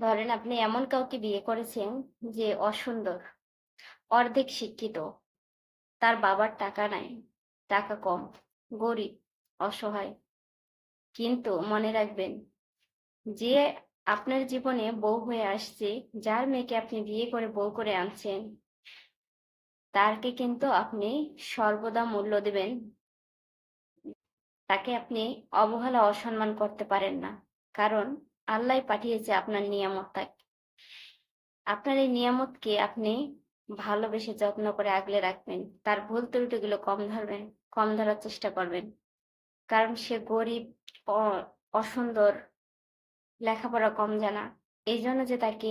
ধরেন আপনি এমন কাউকে বিয়ে করেছেন যে অসুন্দর, অর্ধেক শিক্ষিত, তার বাবার টাকা নাই, টাকা কম, গরিব, অসহায়। কিন্তু মনে রাখবেন যে আপনার জীবনে বউ হয়ে আসছে, যার মেয়েকে আপনি বিয়ে করে বউ করে আনছেন, তাকে কিন্তু আপনি সর্বদা মূল্য দেবেন। তাকে আপনি অবহেলা অসম্মান করতে পারেন না। কারণ আল্লাহ পাঠিয়েছে আপনার নিয়ামতটাকে। আপনার এই নিয়ামতকে আপনি ভালোবেসে যত্ন করে আগলে রাখবেন। তার ভুল ত্রুটিগুলো কম ধরবেন, কম ধরার চেষ্টা করবেন। কারণ সে গরিব, অসুন্দর, লেখাপড়া কম জানা। এই জন্য যে তাকে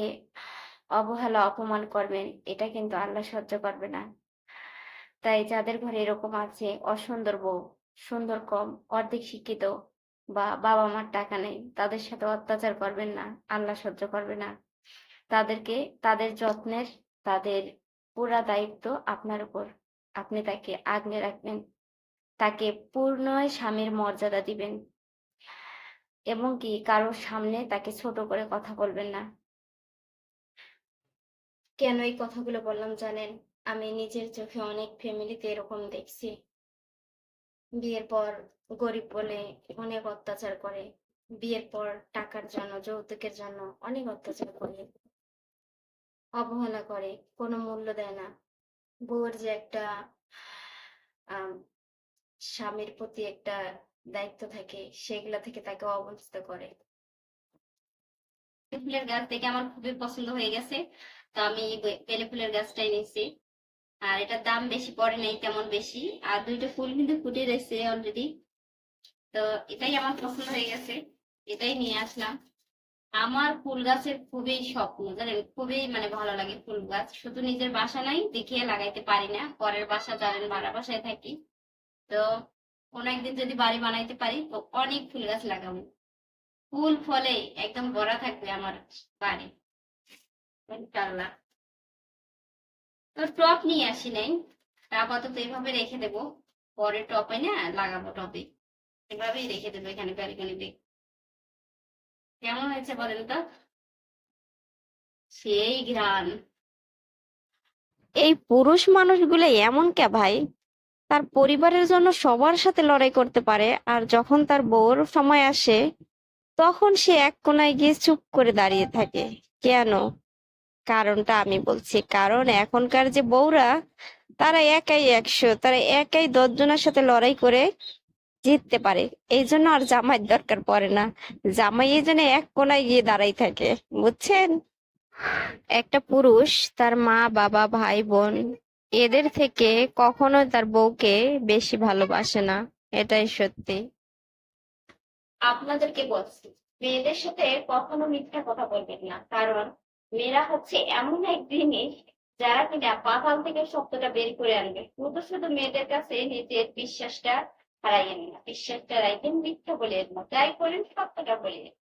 অবহেলা অপমান করবেন, এটা কিন্তু আল্লাহ সহ্য করবে না। তাই যাদের ঘরে এরকম আছে অসুন্দর বউ, সুন্দর কম, অর্ধেক শিক্ষিত বা বাবা মার টাকা নেই, তাদের সাথে অত্যাচার করবেন না, আল্লাহ সহ্য করবে না। তাদেরকে তাদের যত্নের, তাদের পুরা দায়িত্ব আপনার উপর। আপনি তাকে আগলে রাখবেন। তাকে পূর্ণ স্বামীর মর্যাদা দিবেন। এবং কি কারোর সামনে তাকে ছোট করে কথা বলবেন না। কেন এই কথাগুলো বললাম জানেন? আমি নিজের চোখে অনেক ফ্যামিলিতে এরকম দেখছি। বিয়ের পর গরিব বলে অনেক অত্যাচার করে। বিয়ের পর টাকার জন্য, যৌতুকের জন্য অনেক অত্যাচার করে। অবহেলা করে, কোনো মূল্য দেয় না। বউয়ের যে একটা স্বামীর প্রতি একটা দায়িত্ব থাকে, সেগুলা থেকে তাকে অবহেলিত করে। ফুলের গাছ দেখে আমার খুবই পছন্দ হয়ে গেছে। তো আমি বেলে ফুলের গাছটাই নিছি। আর এটার দাম বেশি পড়ে নাই তেমন বেশি। আর দুইটা ফুল কিন্তু ফুটে রয়েছে অলরেডি। তো এটাই আমার পছন্দ হয়ে গেছে। এটাই নিয়ে আসলাম। আমার ফুল গাছের খুবই স্বপ্ন জানেন? খুবই মানে ভালো লাগে ফুল গাছ। শুধু নিজের বাসা নাই, দেখিয়ে লাগাইতে পারি না। পরের বাসা জানেন ভাড়া বাসায় থাকি। তো কোনো একদিন যদি বাড়ি বানাইতে পারি তো অনেক ফুল গাছ লাগাবো। ফুল ফলে একদম ভরা থাকবে আমার বাড়ি। ইনশাআল্লাহ। টব নিয়ে আসি, নাই। আপাতত এভাবে রেখে দেবো পরে টব এনে লাগাবো টবে। এভাবেই রেখে দেবো এখানে ব্যালকনিতে। কেমন হয়েছে বলেন তো? সেই ঘ্রাণ। এই পুরুষ মানুষগুলো এমন কে ভাই? তার পরিবারের জন্য সবার সাথে লড়াই করতে পারে, আর যখন তার বউর সময় আসে, তখন সে এক কোনায় গিয়ে চুপ করে দাঁড়িয়ে থাকে। কেন? কারণটা আমি বলছি। কারণ এখনকার যে বউরা তারা একাই ১০০ তারা একাই ১০ জনের সাথে লড়াই করে জিততে পারে। এই জন্য আর জামাইয়ের দরকার পড়ে না। জামাই এইজন্য এক কোনায় গিয়ে দাঁড়াই থাকে। বুঝছেন? একটা পুরুষ তার মা, বাবা, ভাই, বোন এদের থেকে কখনো তার বউকে বেশি ভালোবাসে না। এটাই সত্যি। আপনাদেরকে বলছি, মেয়েদের সাথে কখনো মিথ্যা কথা বলবেন না। কারণ মেয়েরা হচ্ছে এমন এক জিনিস যারা কিনা পাতাল থেকে শক্তটা বের করে আনবে। শুধু, শুধু মেয়েদের কাছে নিজের বিশ্বাসটা হারাইয়েন না। বিশ্বাসটা রাখেন মিথ্যা বলিয়েন না। যাই করেন সত্যটা বলিয়েন।